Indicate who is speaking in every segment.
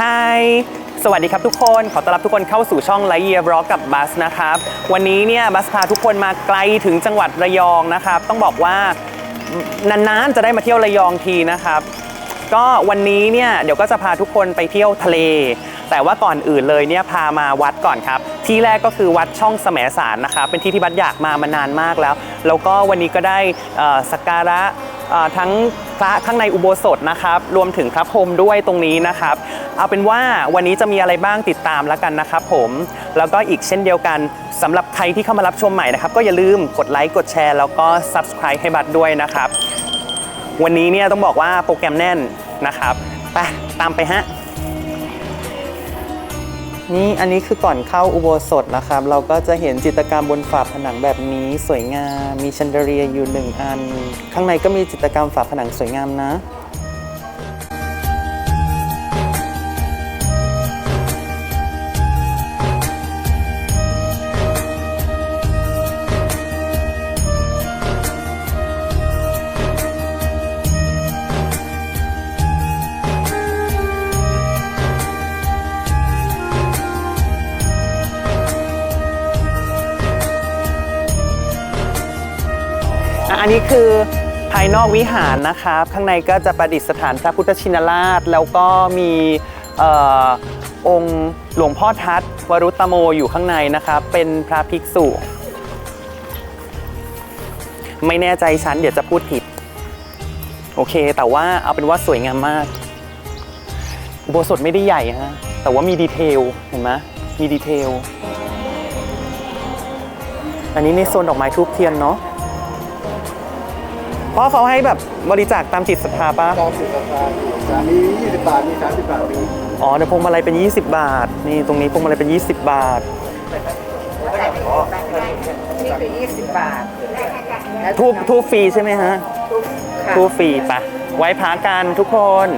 Speaker 1: ฮายสวัสดีครับทุกคน ขอต้อนรับทุกคนเข้าสู่ช่องไลเยียบล็อกกับบัสนะครับ วันนี้เนี่ยบัสพาทุกคนมาไกลถึงจังหวัดระยองนะครับ ต้องบอกว่านานๆจะได้มาเที่ยวระยองทีนะครับ ก็วันนี้เนี่ยเดี๋ยวก็จะพาทุกคนไปเที่ยวทะเล แต่ว่าก่อนอื่นเลยเนี่ยพามาวัดก่อนครับ ที่แรกก็คือวัดช่องแสมสารนะครับเป็นที่ที่บัสอยากมามานานมากแล้ว แล้วก็วันนี้ก็ได้สักการะ ทั้งพระข้างในอุโบสถนะครับรวมถึงพระพรมด้วยตรงนี้นะครับ เอาเป็นว่าวันนี้จะมีอะไรบ้างติดตามแล้วกันนะครับผมแล้วก็อีกเช่นเดียวกันสำหรับใครที่เข้ามารับชมใหม่นะครับ ก็อย่าลืมกดไลค์กดแชร์แล้วก็ subscribe ให้บัตรด้วยนะครับ วันนี้เนี่ยต้องบอกว่าโปรแกรมแน่นนะครับไปตามไปฮะ นี่อันนี้คือก่อนเข้าอุโบสถนะครับ เราก็จะเห็นจิตรกรรมบนฝาผนังแบบนี้สวยงาม มีชันเดเรียอยู่หนึ่งอัน ข้างในก็มีจิตรกรรมฝาผนังสวยงามนะายนอกวิหารนะครับ ข้างในก็จะประดิษฐานพระพุทธชินราช แล้วก็มีออองค์หลวงพ่อทัตวรุตโมอยู่ข้างในนะครับ เป็นพระภิกษุ ไม่แน่ใจชั้นเดี๋ยวจะพูดผิด โอเค แต่ว่าเอาเป็นว่าสวยงามมากอุโบสถไม่ได้ใหญ่ฮะ แต่ว่ามีดีเทล เห็นไหมมีดีเทล อันนี้ในโซนดอกไม้ทูบเทียนเนาะ เพราะเขาให้แบบบริจาคตามจิตศรัทธาปะ
Speaker 2: ตามสิบราคาสามี20บาท มี30บาทมี
Speaker 1: อ๋อเดี๋ยวพวงมาลัยเป็น 20 บาท นี่ตรงนี้พวงมาลัยเป็น 20 บาท
Speaker 3: นี่คือ20 บาท
Speaker 1: ทูบทูบฟรีใช่ไหมฮะ
Speaker 3: ค่ะ
Speaker 1: ทูบฟรีปะไว้พากันทุกคน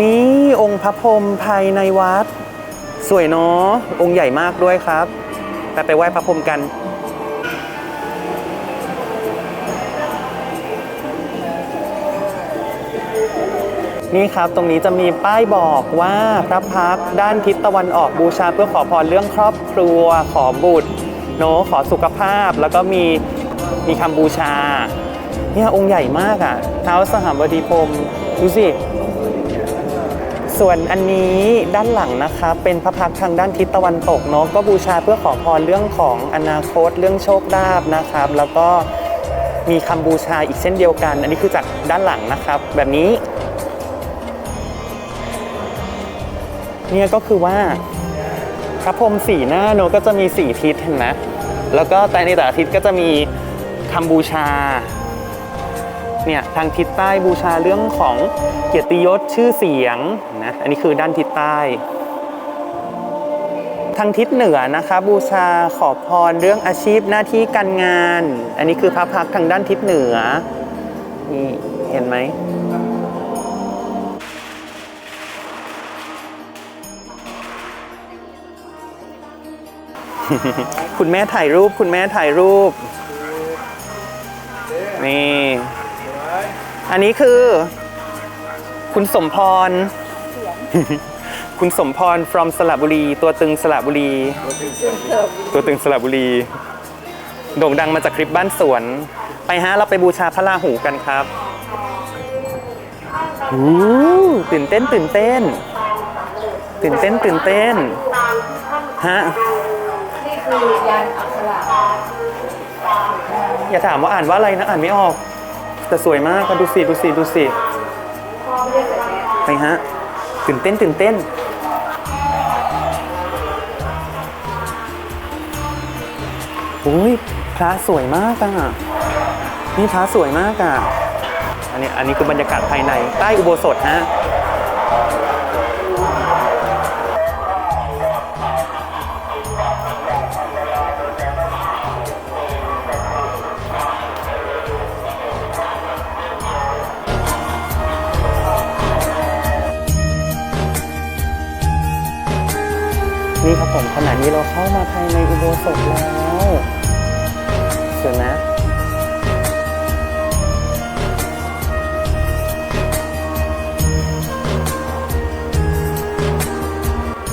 Speaker 1: นี่องค์พระพรหมภายในวัด สวยเนาะองค์ใหญ่มากด้วยครับไปไปไหว้พระพรหมกัน นี่ครับ ตรงนี้จะมีป้ายบอกว่าพระพักด้านทิศตะวันออกบูชาเพื่อขอพรเรื่องครอบครัว ขอบุตรเนาะขอสุขภาพ แล้วก็มีมีคำบูชา เนี่ยองค์ใหญ่มากอะ่ะเท้าสหบดีพรมดูสิ ส่วนอันนี้ด้านหลังนะคะเป็นพระพักทางด้านทิศตะวันตกเนาะก็บูชาเพื่อขอพรเรื่องของอนาคตเรื่องโชคลาภนะครับ แล้วก็มีคำบูชาอีกเช่นเดียวกัน อันนี้คือจากด้านหลังนะครับ แบบนี้ เนี่ยก็คือว่าพระพรมสีหน้าเนอะก็จะมีสี่ทิศเห็นไหมแล้วก็แต่ในแต่ละทิศก็จะมีคำบูชาเนี่ยทางทิศใต้บูชาเรื่องของเกียรติยศชื่อเสียงนะอันนี้คือด้านทิศใต้ ทางทิศเหนือนะคะบูชาขอพรเรื่องอาชีพหน้าที่การงาน อันนี้คือพระพักทางด้านทิศเหนือนี่เห็นไหม คุณแม่ถ่ายรูป คุณแม่ถ่ายรูป นี่ อันนี้คือ คุณสมพร คุณสมพร from สระบุรี ตัวตึงสระบุรี ตัวตึงสระบุรี โด่งดังมาจากคลิปบ้านสวน ไปฮะ เราไปบูชาพระราหูกันครับอู้ตื่นเต้นตื่นเต้น ตื่นเต้นตื่นเต้น ฮะ
Speaker 3: นี่ คือยานอักขระ
Speaker 1: อย่าถามว่าอ่านว่าอะไรนะอ่านไม่ออก แต่สวยมากอะดูสิดูสิดูสิไปฮะตื่นเต้นตื่นเต้นอุ้ยพระสวยมากอะนี่พระสวยมากอะอันนี้อันนี้คือบรรยากาศภายในใต้อุโบสถฮะ นี่ครับผมขณะนี้เราเข้ามาภายในอุโบสถแล้วสวยไหม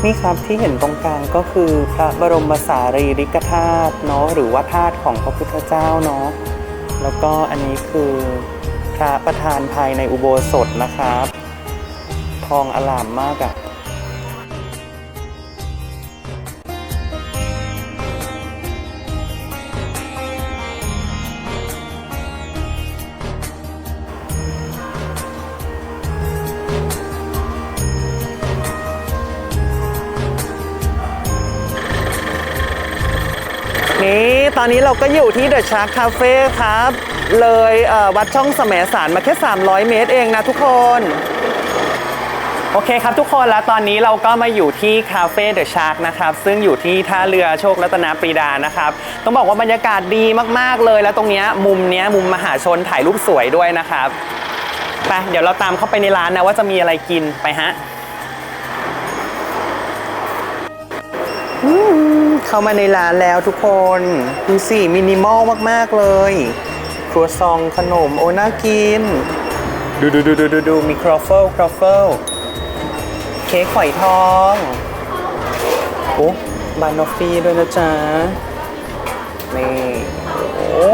Speaker 1: นี่ครับที่เห็นตรงกลางก็คือพระบรมสารีริกธาตุเนาะหรือว่าธาตุของพระพุทธเจ้าเนาะแล้วก็อันนี้คือพระประธานภายในอุโบสถนะครับ ทองอลามมากอะ่ นี่ตอนนี้เราก็อยู่ที่เดอะชาร์คคาเฟ่ครับ เลยเวัดช่องแสมสารมาแค่ 300 เมตรเองนะทุกคน โอเคครับทุกคนแล้วตอนนี้เราก็มาอยู่ที่คาเฟ่เดอะชาร์กนะครับ ซึ่งอยู่ที่ท่าเรือโชครัตนปรีดานะครับ ต้องบอกว่าบรรยากาศดีมากๆเลย แล้วตรงนี้มุมนี้มุมมหาชนถ่ายรูปสวยด้วยนะครับไปเดี๋ยวเราตามเข้าไปในร้านนะว่าจะมีอะไรกินไปฮะ เข้ามาในร้านแล้วทุกคน ดูสิมินิมอลมาก ๆ เลย ครัวซองขนม โอ้น่ากิน ดูดูดูดูดูดูมีครอฟเฟิลครอฟเฟิลเค้กฝอยทองโอ้บานอฟฟี่ด้วยนะจ๊ะ นี่โอ้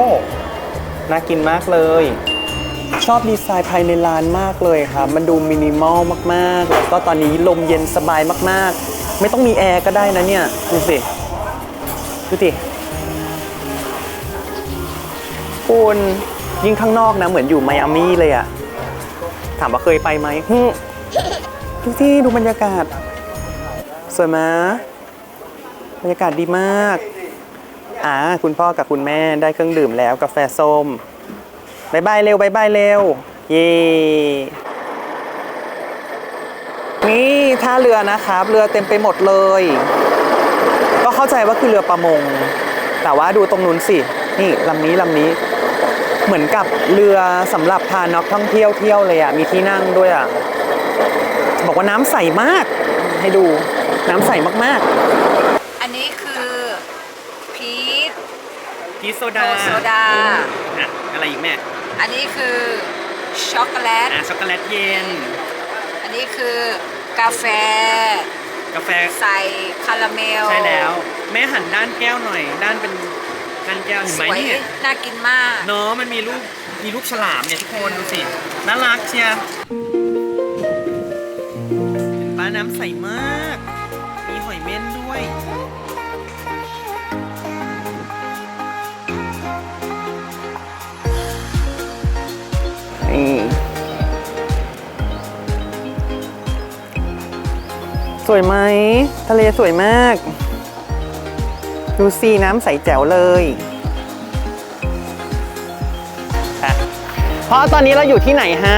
Speaker 1: น่ากินมากเลย ชอบดีไซน์ภายในร้านมากเลยครับ มันดูมินิมอลมาก ๆ แล้วก็ตอนนี้ลมเย็นสบายมาก ๆ ไม่ต้องมีแอร์ก็ได้นะเนี่ย ดูสิ ดูสิคุณยิ่งข้างนอกนะ เหมือนอยู่ไมอามี่เลยอะถามว่าเคยไปไหมดูที่ดูบรรยากาศ สวยไหมบรรยากาศดีมาก อ่า คุณพ่อกับคุณแม่ได้เครื่องดื่มแล้วกาแฟส้มบายบายเร็วบายบายเร็ว เย่นี่ท่าเรือนะครับ เรือเต็มไปหมดเลย ก็เข้าใจว่าคือเรือประมง แต่ว่าดูตรงนู้นสิ นี่ลำนี้ลำนี้ เหมือนกับเรือสำหรับพานักท่องเที่ยวเที่ยวเลยอะมีที่นั่งด้วยอะบอกว่าน้ำใสมาก ให้ดูน้ำใสมาก
Speaker 3: อันนี้คือพีช
Speaker 1: ๆพีโซ
Speaker 3: โซ
Speaker 1: ดา
Speaker 3: โซดา
Speaker 1: อะอะไรอีกแม่
Speaker 3: อันนี้คือช็อกโกแลต
Speaker 1: อะช็อกโกแลตเย็น
Speaker 3: อันนี้คือกาแฟ
Speaker 1: กาแฟ
Speaker 3: ใส่คาราเมล
Speaker 1: ใช่แล้ว แม่หันด้านแก้วหน่อย ด้านเป็นด้านแก้วเห็น
Speaker 3: ส
Speaker 1: ไหม
Speaker 3: วย
Speaker 1: เนี่ย
Speaker 3: น่ากินมาก
Speaker 1: เนาะมันมีรูปมีรูปฉลามเนี่ยทุกคนดูสิน่ารักเชียร์เห็นปลาน้ำใสมาก สวยไหม ทะเลสวยมาก ดูสิน้ำใสแจ๋วเลยอะเพราะตอนนี้เราอยู่ที่ไหนฮะ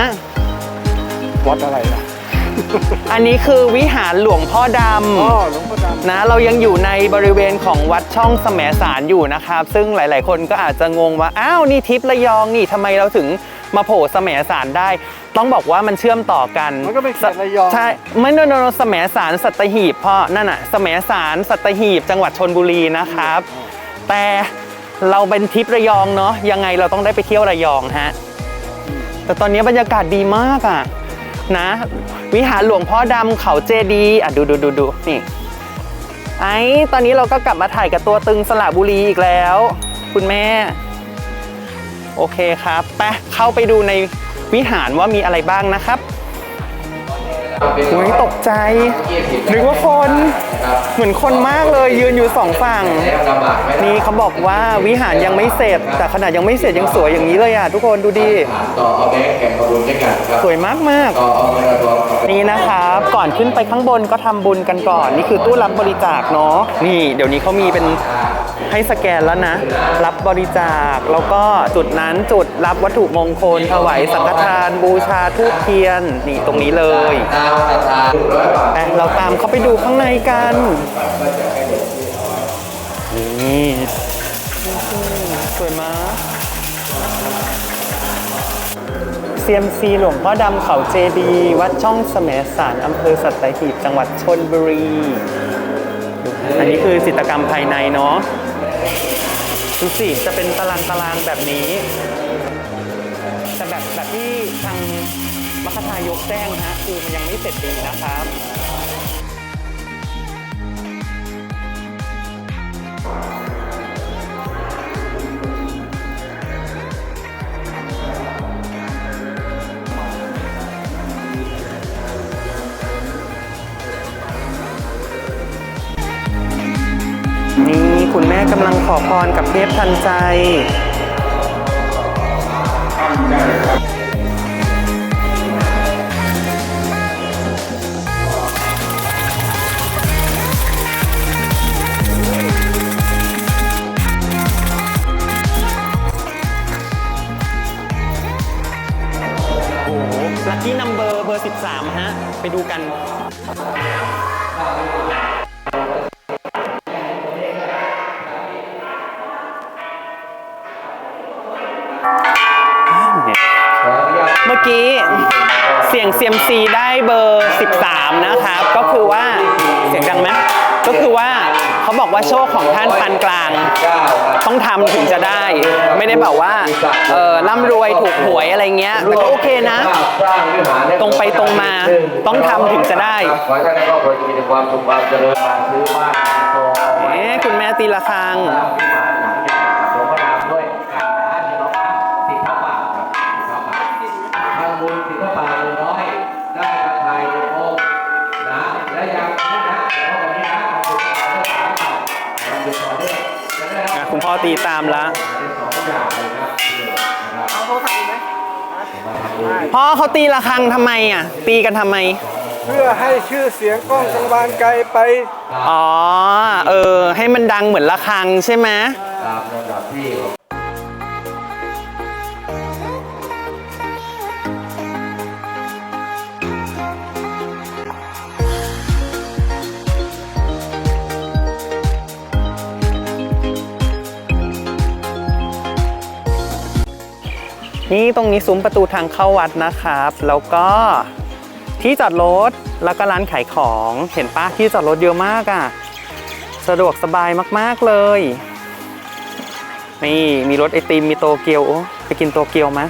Speaker 2: วัดอะไรล่ะ
Speaker 1: อันนี้คือวิหารหลวงพ่อด
Speaker 2: อ๋อหลวงพ่อดำำ
Speaker 1: นะเรายังอยู่ในบริเวณของวัดช่องแสมสารอยู่นะครับ ซึ่งหลาย ๆ คนก็อาจจะงงว่า อ้าว นี่ทิพย์ระยองนี่ทำไมเราถึง มาโผล่แสมสารได้ ต้องบอกว่ามันเชื่อมต่อกัน
Speaker 2: มันก็เป็นเขตระยอง
Speaker 1: ใช่ไม่โนโนโนแสมสารสัตหีบพ่อนั่นน่ะแสมสารสัตหีบจังหวัดชนบุรีนะครับ แต่เราเป็นทริประยองเนาะยังไงเราต้องได้ไปเที่ยวระยองฮะแต่ตอนนี้บรรยากาศดีมากอะนะ วิหารหลวงพ่อดำเขาเจดีย์อะดูดูดูดูนี่ไอ้ตอนนี้เราก็กลับมาถ่ายกับตัวตึงสระบุรีอีกแล้ว คุณแม่ โอเคครับไปเข้าไปดูในวิหารว่ามีอะไรบ้างนะครับ อุ้ยตกใจนึกว่าคน เหมือนคนมากเลยยืนอยู่สองฝั่ง นี่เขาบอกว่าวิหารยังไม่เสร็จ แต่ขนาดยังไม่เสร็จยังสวยอย่างนี้เลยอะทุกคนดูดิ
Speaker 4: ต่อเอาแบงค์แข่งประมูลด้วยกันครับ
Speaker 1: สวยมากมาก
Speaker 4: ต่อเอาเงินรางวัลของ
Speaker 1: ๆนี่นะครับ ก่อนขึ้นไปข้างบนก็ทำบุญกันก่อน นี่คือตู้รับบริจาคเนาะนี่เดี๋ยวนี้เขามีเป็นให้สแกนแล้วนะ รับบริจาคแล้วก็จุดนั้นจุดรับวัตถุมงคลถวายสังฆทานบูชาทูปเทียน นี่ตรงนี้เลย
Speaker 4: ตามศรัทธาร้อยบาท
Speaker 1: เราตามเขาไปดูข้างในกัน นี่สวยมากเซียมซีหลวงพ่อดำเขาเจดี วัดช่องสมสารอำเภอสัตหีบจังหวัดชนบุรี อันนี้คือจิตรกรรมภายในเนาะดูสิจะเป็นตารางตารางๆแบบนี้ แต่แบบแบบที่ทาง มัคทายกแจ้งนะฮะคือมันยังไม่เสร็จดีนะครับนี่คุณแม่กำลังขอพรกับเทพทันใจ ไปดูกันเมื่อกี้เสียงเซียมซีได้เบอร์ 13 นะครับ ก็คือว่าเสียงดังไหมก็คือว่าเขา บอกว่าโชคของท่านปานกลาง ต้องทำถึงจะได้ ไม่ได้แบบว่าเออร่ำรวยถูกหวยอะไรเงี้ยแต่ก็โอเคนะ ตรงไปตรงมาต้องทำถึงจะได้
Speaker 4: ขอให้ท่านในครอบครัวมีแต่ความสุขความเจริญซื้อบ้านโต
Speaker 1: เอ๊ะคุณแม่ตีละครัง
Speaker 4: ที่ม อาโทร
Speaker 2: ศัพท์ไหม
Speaker 4: มาทำบุญ
Speaker 1: พ่อเขาตีละครังทำไมอะ ตีกันทำไม
Speaker 2: เพื่อให้ชื่อเสียงกล้องกังวานไกลไป
Speaker 1: อ๋อ เออ ให้มันดังเหมือนละครังใช่ไหม นี่ตรงนี้ซุ้มประตูทางเข้าวัดนะครับ แล้วก็ที่จอดรถแล้วก็ร้านขายของเห็นปะที่จอดรถเยอะมากอะ สะดวกสบายมากๆเลย นี่มีรถไอติมมีโตเกียวโอ้ไปกินโตเกียวมะ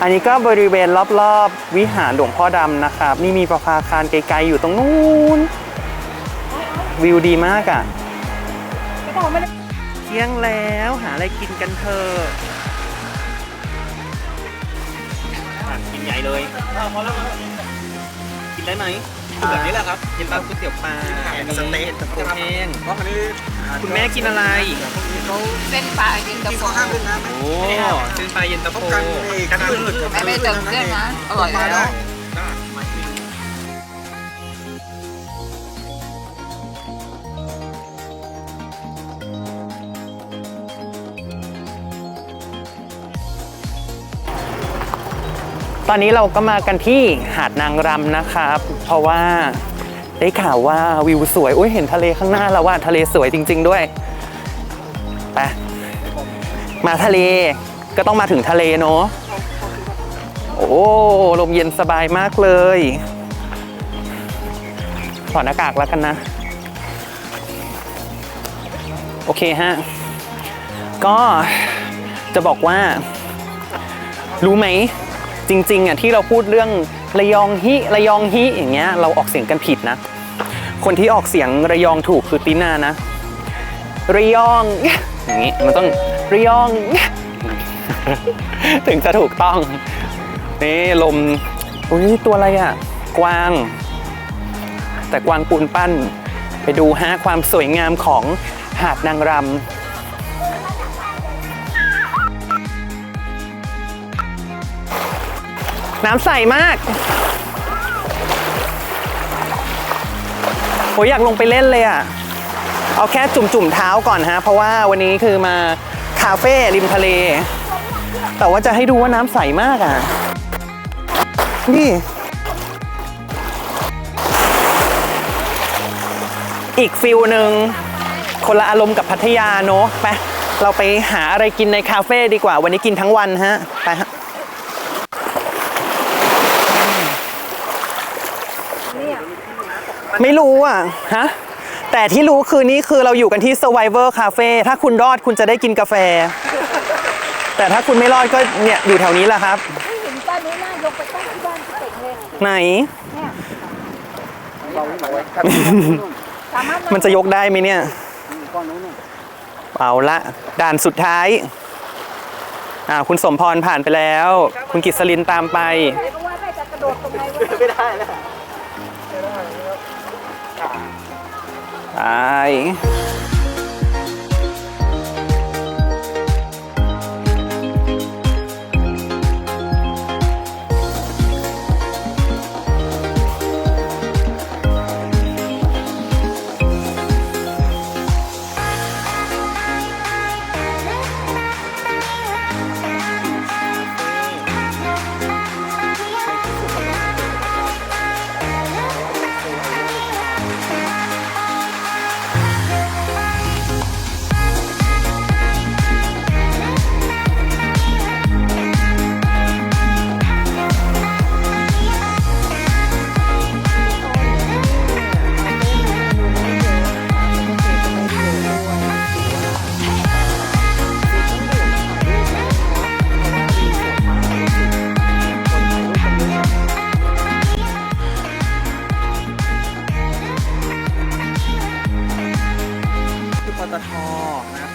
Speaker 1: อันนี้ก็บริเวณรอบๆ วิหารหลวงพ่อดำนะครับ นี่มีประภาคารไกลๆอยู่ตรงนู้น วิวดีมากอะ ที่ยงแล้วหาอะไรกินกันเถอะอะกินใหญ่เลยกินได้ไหมแบบนี้แหละครับกินปลาก๋วยเตี๋ยวปลาสเต็กตะโพแห้งคุณแม่กินอะไร
Speaker 3: เส้นปลาเย็นตาโฟ
Speaker 1: โอ้เส้นปลาเย็นตะโฟ กันพืช
Speaker 3: แม่ไม่เติมเครื่องนะ อร่อยแล้ว
Speaker 1: อนนี้เราก็มากันที่หาดนางรำนะครับ เพราะว่าได้ข่าวว่าวิวสวย อุ้ยเห็นทะเลข้างหน้าแล้วว่าทะเลสวยจริง ๆ ด้วยไปมาทะเลก็ต้องมาถึงทะเลเนาะโอ้ลมเย็นสบายมากเลยถอดหน้ากากแล้วกันนะ โอเคฮะ ก็จะบอกว่า รู้ไหม จริงๆอะที่เราพูดเรื่องระยองฮิระยองฮิอย่างเงี้ยเราออกเสียงกันผิดนะ คนที่ออกเสียงระยองถูกคือตินานะ ระยองอย่างงี้มันต้องระยอง ถึงจะถูกต้องนี่ลมอุ้ยตัวอะไรอะ กวาง แต่กวางปูนปั้น ไปดูฮะความสวยงามของหาดนางรำ น้ำใสมากโหอยากลงไปเล่นเลยอะ เอาแค่จุ่มๆเท้าก่อนฮะ เพราะว่าวันนี้คือมาคาเฟ่ริมทะเล แต่ว่าจะให้ดูว่าน้ำใสมากอะ นี่ อีกฟิลหนึ่งคนละอารมณ์กับพัทยาเนอะไป เราไปหาอะไรกินในคาเฟ่ดีกว่า วันนี้กินทั้งวันฮะ ไปฮะ ไม่รู้อะฮะแต่ที่รู้คือนี่คือเราอยู่กันที่ Survivor Cafe ถ้าคุณรอดคุณจะได้กินกาแฟ แต่ถ้าคุณไม่รอดก็เนี่ยอยู่แถวนี้แหละครับ
Speaker 5: ไม่เห็นบ้านนี้น่ายกไปตั้งที่บ้านที่เต็งเลย
Speaker 1: ไหน
Speaker 5: สามารถ
Speaker 1: มันจะยกได้ไหมเนี่ยเอาละด่านสุดท้ายอ่าคุณสมพรผ่านไปแล้ว คุณกิษลินตามไป
Speaker 5: ใครก็ว่าได้จะกระโดดตรงไหนวะ
Speaker 1: ไปคือ ป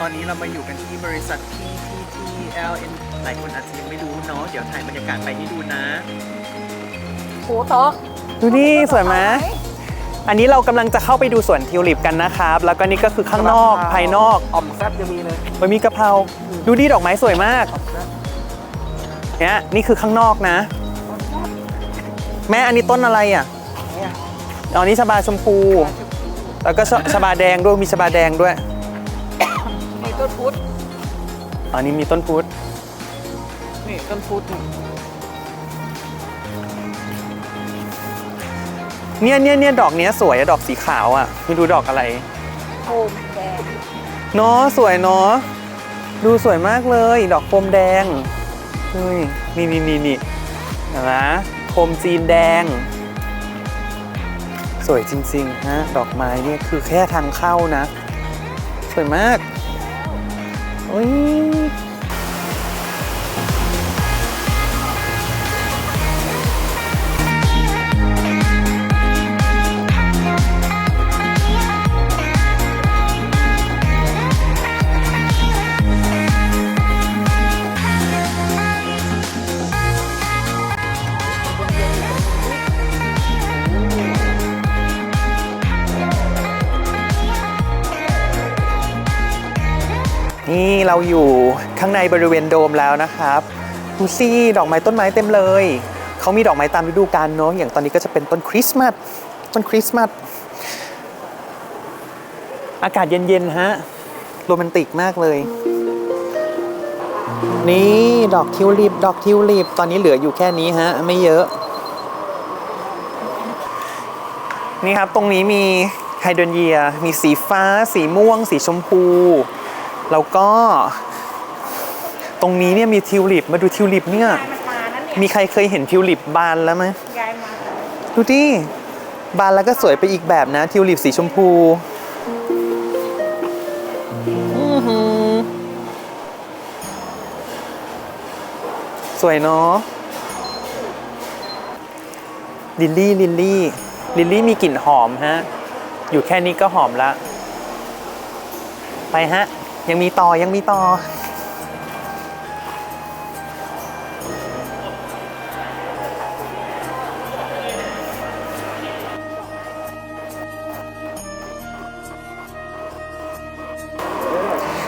Speaker 1: อนนี้เรามาอยู่กันที่บริษัท PTTLN หลายคนอาจจะยังไม่รู้เนาะ เดี๋ยวถ่ายบรรยากาศไปให้ดูนะ
Speaker 5: โหต๊อก
Speaker 1: ดูนี่สวยไหมอันนี้เรากำลังจะเข้าไปดูสวนทิวลิปกันนะครับ แล้วก็นี่ก็คือข้างนอกภายนอก
Speaker 2: อ่อมแซ่บยังมีเลย
Speaker 1: มันมีกะเพราดูดิดอกไม้สวยมากเนี่ยนี่คือข้างนอกนะ แม่อันนี้ต้นอะไรอะอ๋อนี่ชบาชมพู แล้วก็ชชบาแดงด้วยมีชบาแดงด้วย
Speaker 5: มี ต้นพุทธ
Speaker 1: อ๋อนี่มีต้นพุทธ
Speaker 5: นี่ต้นพุทธ
Speaker 1: เนี่ยเนี่ยเนี่ยดอกเนี้ยสวยอะดอกสีขาวอะไม่รู้ดอกอะไร
Speaker 5: โคมแดง
Speaker 1: เนาะสวยเนาะดูสวยมากเลย ดอกโคมแดงเฮ้ยนี่นี่นี่นี่เห็นไหมโคมจีนแดง สวยจริงๆฮะดอกไม้เนี่ยคือแค่ทางเข้านะ สวยมาก โนี่เราอยู่ข้างในบริเวณโดมแล้วนะครับดูสิดอกไม้ต้นไม้เต็มเลย เขามีดอกไม้ตามฤดูกาลเนาะอย่างตอนนี้ก็จะเป็นต้นคริสต์มาสต้นคริสต์มาสอากาศเย็นๆฮะโรแมนติกมากเลย นี่ดอกทิวลิปดอกทิวลิปตอนนี้เหลืออยู่แค่นี้ฮะ ไม่เยอะ นี่ครับตรงนี้มีไฮเดรนเยีย มีสีฟ้า สีม่วง สีชมพู แล้วก็ตรงนี้เนี่ยมีทิวลิปมาดูทิวลิปเนี่ย
Speaker 5: มันมานั้นเนี่ย
Speaker 1: มีใครเคยเห็นทิวลิปบานแล้วไหม
Speaker 5: ยายมา
Speaker 1: ดูดิบานแล้วก็สวยไปอีกแบบนะ ทิวลิปสีชมพูอื้อหือสวยเนาะลิลลี่ลิลลี่ลิลลี่มีกลิ่นหอมฮะ อยู่แค่นี้ก็หอมละ ไปฮะ ยังมีต่อยังมีต่อ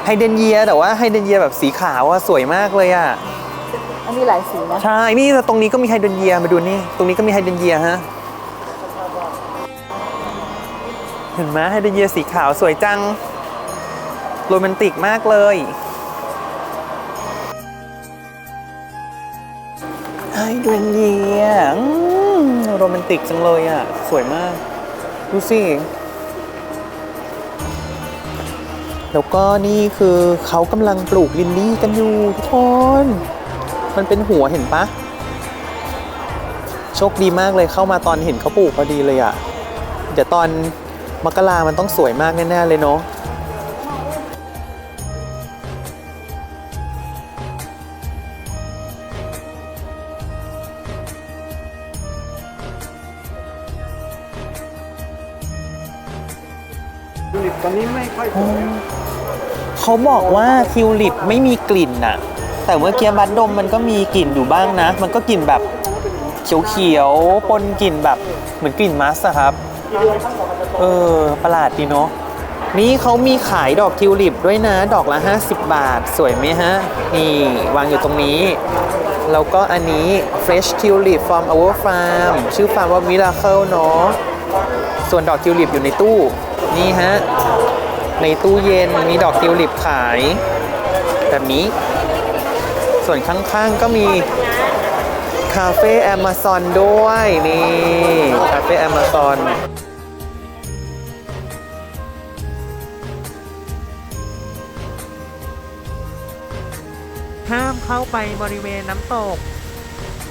Speaker 1: ไฮเดรนเยียแต่ว่าไฮเดรนเยียแบบสีขาวอะสวยมากเลยอะ
Speaker 5: อันนี้หลายสีนะ
Speaker 1: ใช่ นี่ตรงนี้ก็มีไฮเดรนเยียมาดูนี่ ตรงนี้ก็มีไฮเดรนเยียฮะ เห็นไหมไฮเดรนเยียสีขาวสวยจัง โรแมนติกมากเลยไฮเดรนเยียอืมโรแมนติกจังเลยอะ สวยมาก ดูสิ แล้วก็นี่คือเขากำลังปลูกลิลลี่กันอยู่ทุกคน มันเป็นหัวเห็นปะ โชคดีมากเลยเข้ามาตอนเห็นเขาปลูกพอดีเลยอะ เดี๋ยวตอนมกรามันต้องสวยมากแน่ ๆ เลยเนาะ เขาบอกว่าทิวลิปไม่มีกลิ่นน่ะ แต่เมื่อกี้บัดดมมันก็มีกลิ่นอยู่บ้างนะ มันก็กลิ่นแบบเขียวๆปนกลิ่นแบบเหมือนกลิ่นมัสอะครับ เออประหลาดดีเนาะนี่เขามีขายดอกทิวลิปด้วยนะ ดอกละ 50 บาท สวยไหมฮะ นี่วางอยู่ตรงนี้ แล้วก็อันนี้ fresh tulip from our farm ชื่อฟาร์มว่า miracle เนาะส่วนดอกทิวลิปอยู่ในตู้ นี่ฮะ ในตู้เย็นมีดอกทิวลิปขาย แบบนี้ ส่วนข้างๆก็มี คาเฟ่แอมซอนด้วยนี่ คาเฟ่แอมซอนห้ามเข้าไปบริเวณน้ำตก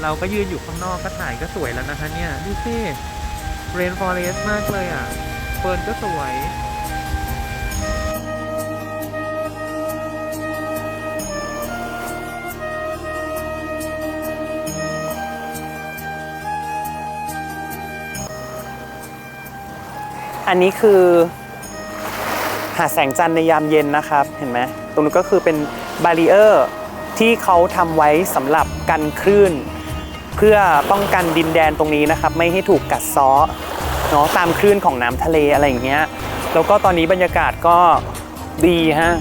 Speaker 1: เราก็ยืนอยู่ข้างนอกก็ถ่ายก็สวยแล้วนะคะเนี่ย ดูสิเรนฟอเรสต์มากเลยอะเฟิร์นก็สวย อันนี้คือหาแสงจันทร์ในยามเย็นนะครับ เห็นไหมตรงนี้ก็คือเป็นบารีเออร์ที่เขาทำไว้สำหรับกันคลื่น เพื่อป้องกันดินแดนตรงนี้นะครับ ไม่ให้ถูกกัดเซ้อเนาะตามคลื่นของน้ำทะเลอะไรอย่างเงี้ยแล้วก็ตอนนี้บรรยากาศก็ดีฮะ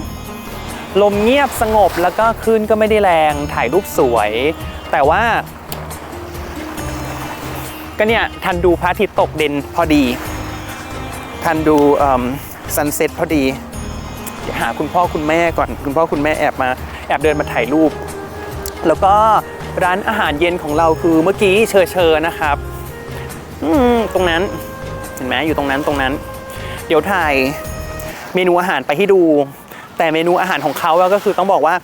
Speaker 1: ลมเงียบสงบแล้วก็คลื่นก็ไม่ได้แรงถ่ายรูปสวย แต่ว่า ก็เนี่ยทันดูพระอาทิตย์ตกเด่นพอดี ทันดูซันเซ็ตพอดีเดี๋ยวหาคุณพ่อคุณแม่ก่อนคุณพ่อคุณแม่แอบมาแอบเดินมาถ่ายรูป แล้วก็ร้านอาหารเย็นของเราคือเมื่อกี้เชอเชอนะครับตรงนั้นเห็นไหมอยู่ตรงนั้นตรงนั้น เดี๋ยวถ่ายเมนูอาหารไปให้ดู แต่เมนูอาหารของเขาก็คือต้องบอกว่า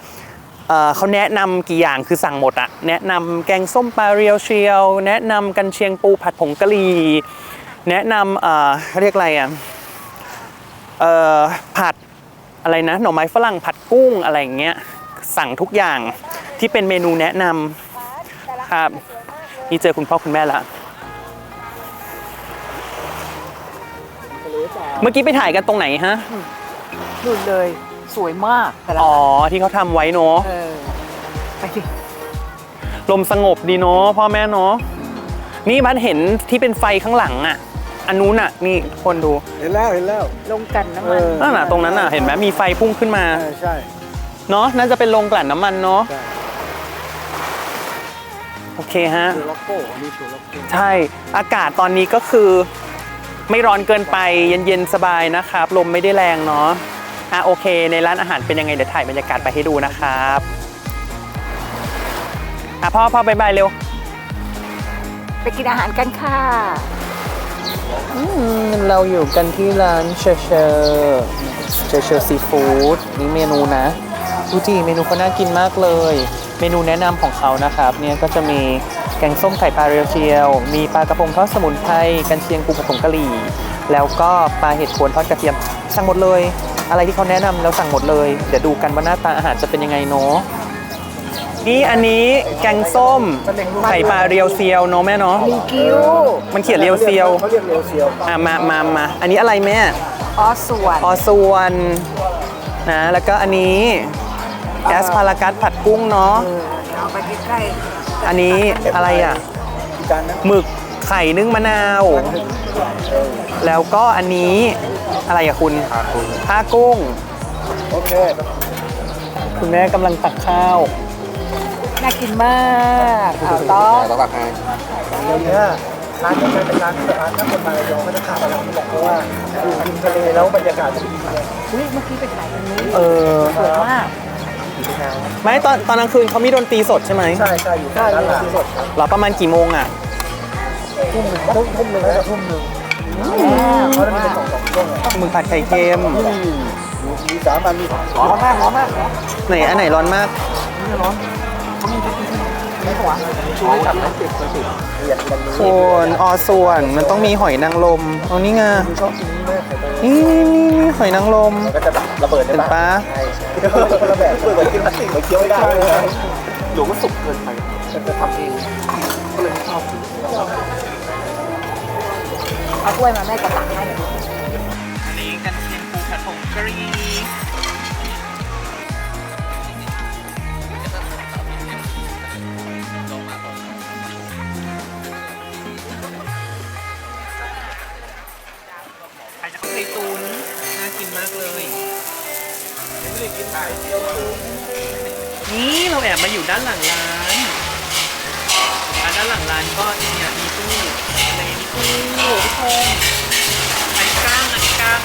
Speaker 1: เขาแนะนำกี่อย่างคือสั่งหมดอะแนะนำแกงส้มปลาเรียวเชียว แนะนำกันเชียงปูผัดผงกะหรี่ แนะนำเอ่อเขาเรียกอะไรอะเอ่อผัดอะไรนะหน่อไม้ฝรั่งผัดกุ้งอะไรอย่างเงี้ยสั่งทุกอย่างที่เป็นเมนูแนะนำครับนี่เจอคุณพ่อคุณแม่ละเมื่อกี้ไปถ่ายกันตรงไหนฮะ
Speaker 5: นู่นเลยสวยมากแต่ละ
Speaker 1: อ๋อที่เขาทำไว้เนาะ
Speaker 5: เออไปดิ
Speaker 1: ลมสงบดีเนาะพ่อแม่เนาะนี่บันเห็นที่เป็นไฟข้างหลังอะ อันนู้นอะนี่คนดู
Speaker 2: เห็นแล้วเห็นแล้ว
Speaker 5: ลงกันน้ำมัน
Speaker 2: เออ
Speaker 1: นั่นน่ะตรงนั้นน่ะเห็นไหมมีไฟพุ่งขึ้นมา
Speaker 2: ใช่ใช่
Speaker 1: เนาะน่าจะเป็นโรงกลั่นน้ำมันเนาะ
Speaker 2: ใช่
Speaker 1: โอเคฮะ
Speaker 2: ชูล็อกโก้มีชูล็อกโก้
Speaker 1: ใช่อากาศตอนนี้ก็คือไม่ร้อนเกินไปเย็นๆสบายนะครับ ลมไม่ได้แรงเนาะอะโอเค ในร้านอาหารเป็นยังไง เดี๋ยวถ่ายบรรยากาศไปให้ดูนะครับอะพ่อพ่อบายบายเร็ว
Speaker 5: ไปกินอาหารกันค่ะ
Speaker 1: เราอยู่กันที่ร้านเชอร์เชอร์เชอร์เชอร์ซีฟู้ดนี่เมนูนะดูจีเมนูเขาน่ากินมากเลย เมนูแนะนำของเขานะครับ เนี่ยก็จะมีแกงส้มไข่ปลาเรียวเชียว มีปลากระพงทอดสมุนไพรกันเชียงปูผสมกะหรี่ แล้วก็ปลาเห็ดโคนทอดกระเทียมสั่งหมดเลย อะไรที่เขาแนะนำแล้วสั่งหมดเลย เดี๋ยวดูกันว่าหน้าตาอาหารจะเป็นยังไงเนาะ นี่อันนี้แกงส้มไข่ปลาเรียวเซียวเนาะแม่เนาะ
Speaker 5: มีกิ้ว
Speaker 1: มันเขียนเรียวเซียว
Speaker 2: เขาเรียกเรียวเซียว
Speaker 1: อะมามามาอันนี้อะไรแม่
Speaker 5: ออส่วน
Speaker 1: ออส่วนนะแล้วก็อันนี้แกสพารากัสผัดกุ้งเนาะ
Speaker 5: เอาไปใกล้
Speaker 1: อันนี้อะไรอะ
Speaker 2: มีการนะ
Speaker 1: หมึกไข่นึ่งมะนาว แล้วก็อันนี้อะไรอะคุณผ้ากุ้ง
Speaker 2: โอเค
Speaker 1: คุณแม่กำลังตักข้าว
Speaker 5: ๆ น่ากินมากเอาต้อ
Speaker 2: ต้องตักให้เดี๋ยวนี้ร้านจะเป็นร้านร้านถ้าคนมาระยองก็จะขาดอะไรนี่แหละเพราะว่าอยู่ริมทะเลแล้วบรรยากาศจะดีเลย
Speaker 5: อุ้ยเมื่อกี้ไปถ่ายตรงนี้
Speaker 1: เออ
Speaker 5: สวยมาก
Speaker 1: ไม่ตอนตอนกลางคืนเขามีดนตรีสดใช่ไหม
Speaker 2: ใช่ใช่อยู่ที่ร้านหลังสดครับ
Speaker 1: เราประมาณกี่โมงอะ
Speaker 2: ทุ่มหนึ่งทุ่มหนึ่งแล้วจะทุ่มหนึ่งเพราะมันเป็นสองสองช่วง
Speaker 1: มึกผัดไข่เค็ม
Speaker 2: มีสามอันมีหอมมากหอมมาก
Speaker 1: ไหนอันไหนร้อนมากร้อน
Speaker 2: ช่วยจับน้ำติดมาติดเรียนกัน
Speaker 1: ส่วนออส่วนมันต้องมีหอยนางรมเอานี่ไง
Speaker 2: ชอบกินนี่แม่ไข่ต้ม
Speaker 1: นี่นี่นี่หอยนางรม
Speaker 2: ก็จะแบบระเบิด
Speaker 1: เห็นปะ
Speaker 2: คนละแบบเปิดกินพลาสติกมาเคี้ยวไม่ได้หลวงก็สุกเกินไปจะทำเองก็เลยไม่ชอบกิน
Speaker 5: เอาถ้วยมาแม่จะตักให้
Speaker 1: อันนี้กันเชียงปูผัดผงกะหรี่ใครจะเอาไข่ตุ๋นน่ากิน นี่เราแอบมาอยู่ด้านหลังร้านอะด้านหลังร้านก็เนี่ยมีตู้อะไรมีตู้ทุกคนอันก้างอันก้าง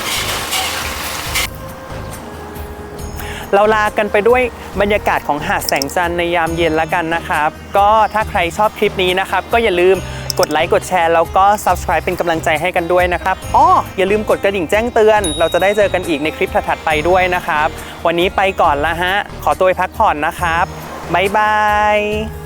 Speaker 1: เราลากันไปด้วยบรรยากาศของหาดแสงจันทร์ในยามเย็นแล้วกันนะครับ ก็ถ้าใครชอบคลิปนี้นะครับ ก็อย่าลืม กดไลค์กดแชร์แล้วก็ subscribe เป็นกำลังใจให้กันด้วยนะครับอ้ออย่าลืมกดกระดิ่งแจ้งเตือน เราจะได้เจอกันอีกในคลิปถัดๆไปด้วยนะครับ วันนี้ไปก่อนละฮะ ขอตัวไปพักผ่อนนะครับบ๊ายบาย